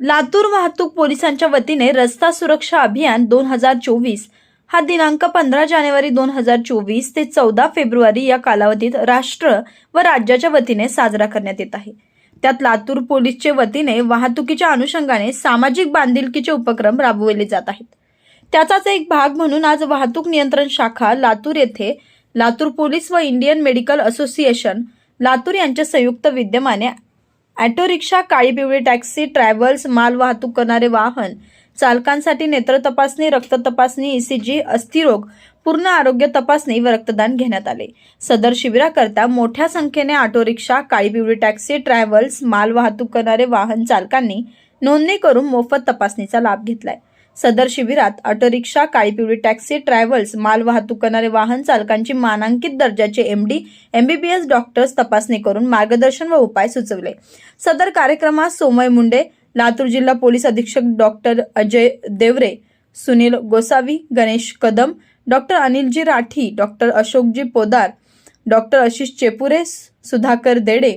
लातूर वाहतूक पोलिसांच्या वतीने रस्ता सुरक्षा अभियान दोन हजार चोवीस हा दिनांक पंधरा जानेवारी दोन हजार चोवीस ते चौदा फेब्रुवारी या कालावधीत राष्ट्र व राज्याच्या वतीने साजरा करण्यात येत आहे. त्यात लातूर पोलीसचे वतीने वाहतुकीच्या अनुषंगाने सामाजिक बांधिलकीचे उपक्रम राबवले जात आहेत. त्याचाच एक भाग म्हणून आज वाहतूक नियंत्रण शाखा लातूर येथे लातूर पोलीस व इंडियन मेडिकल असोसिएशन लातूर यांच्या संयुक्त विद्यमाने ऑटो रिक्षा काळी पिवळी टॅक्सी ट्रॅव्हल्स माल वाहतूक करणारे वाहन चालकांसाठी नेत्र तपासणी रक्त तपासणी ईसीजी अस्थिरोग पूर्ण आरोग्य तपासणी व रक्तदान घेण्यात आले. सदर शिबिराकरता मोठ्या संख्येने ऑटो रिक्षा काळी पिवळी टॅक्सी ट्रॅव्हल्स माल वाहतूक करणारे वाहन चालकांनी नोंदणी करून मोफत तपासणीचा लाभ घेतलाय. सदर शिबिरात ऑटोरिक्षा काळीपिवळी टॅक्सी ट्रॅव्हल्स माल वाहतूक करणारे वाहन चालकांची मानांकित दर्जाचे एमडी एमबीबीएस डॉक्टर्स तपासणी करून मार्गदर्शन व उपाय सुचवले. सदर कार्यक्रमात सोमय मुंडे लातूर जिल्हा पोलीस अधीक्षक doctor Ajay Devre Sunil Gosavi Ganesh Kadam doctor Anilji Rathi doctor Ashokji Poddar doctor Ashish Chepure Sudhakar Dede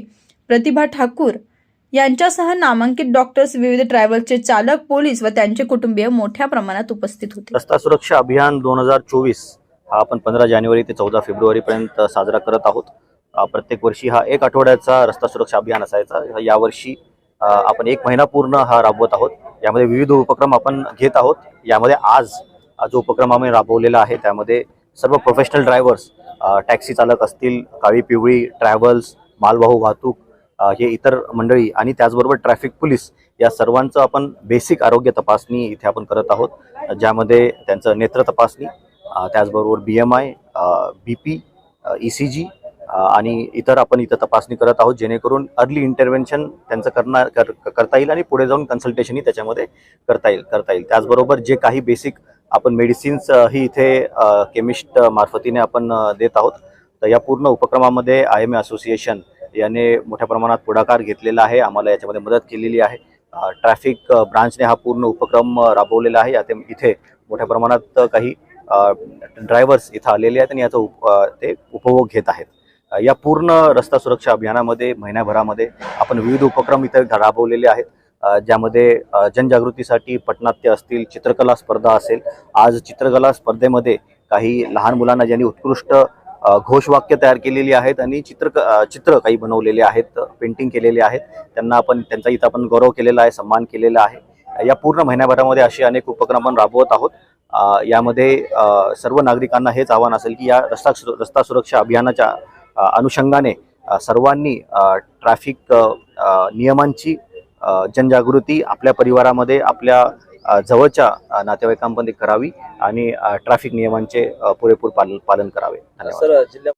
Pratibha Thakur यांच्यासह नामांकित डॉक्टर्स विविध ट्रॅव्हल्सचे चालक पोलीस व त्यांचे कुटुंबीय मोठ्या प्रमाणात उपस्थित होते. रस्ता सुरक्षा अभियान दोन हजार चोवीस हा आपण पंधरा जानेवारी ते चौदा फेब्रुवारीपर्यंत साजरा करत आहोत. प्रत्येक वर्षी हा एक आठवड्याचा रस्ता सुरक्षा अभियान असायचा. यावर्षी आपण एक महिना पूर्ण हा राबवत आहोत. यामध्ये विविध उपक्रम आपण घेत आहोत. यामध्ये आज जो उपक्रम आम्ही राबवलेला आहे त्यामध्ये सर्व प्रोफेशनल ड्रायव्हर्स टॅक्सी चालक असतील काळी पिवळी ट्रॅव्हल्स मालवाहू वाहतूक हे इतर मंडळी आणि त्याचबरोबर ट्रॅफिक पोलीस या सर्वांचं आपण बेसिक आरोग्य तपासणी इथे आपण करत आहोत. ज्यामध्ये त्यांचं नेत्र तपासणी त्याचबरोबर B M I B P E C G आणि इतर आपण इथं तपासणी करत आहोत. जेणेकरून अर्ली इंटरव्हेन्शन त्यांचं करणार कर करता येईल आणि पुढे जाऊन कन्सल्टेशनही त्याच्यामध्ये करता येईल करता येईल. त्याचबरोबर जे काही बेसिक आपण मेडिसिन्स ही इथे केमिस्ट मार्फतीने आपण देत आहोत. तर या पूर्ण उपक्रमामध्ये आय एम ए असोसिएशन याने मोठ्या प्रमाणात पुढाकार घेतलेला आहे. आम्हाला याच्यामध्ये मदत केलेली आहे. ट्रॅफिक ब्रांचने हा पूर्ण उपक्रम राबवलेला आहे. यात इथे मोठ्या प्रमाणात काही ड्रायव्हर्स इथं आलेले आहेत आणि याचा उप ते उपभोग घेत आहेत. या पूर्ण रस्ता सुरक्षा अभियानामध्ये महिन्याभरामध्ये आपण विविध उपक्रम इथे राबवलेले आहेत. ज्यामध्ये जनजागृतीसाठी पटनाट्य असतील चित्रकला स्पर्धा असेल. आज चित्रकला स्पर्धेमध्ये काही लहान मुलांना ज्यांनी उत्कृष्ट घोषवाक्य तयार केलेली आहेत आणि चित्र चित्र काही बनवलेले आहेत पेंटिंग केलेले आहेत. त्यांना आपण त्यांचा इथं आपण गौरव केलेला आहे सन्मान केलेला आहे. या पूर्ण महिन्याभरामध्ये असे अनेक उपक्रम आपण राबवत आहोत. यामध्ये सर्व नागरिकांना हेच आव्हान असेल की या रस्ता सुर- रस्ता सुरक्षा अभियानाच्या अनुषंगाने सर्वांनी ट्रॅफिक नियमांची जनजागृती आपल्या परिवारामध्ये आपल्या जवळच्या नातेवाईकांमध्ये करावी आणि ट्रॅफिक नियमांचे पुरेपूर पालन पालन करावे. धन्यवाद. सर जिल्ह्या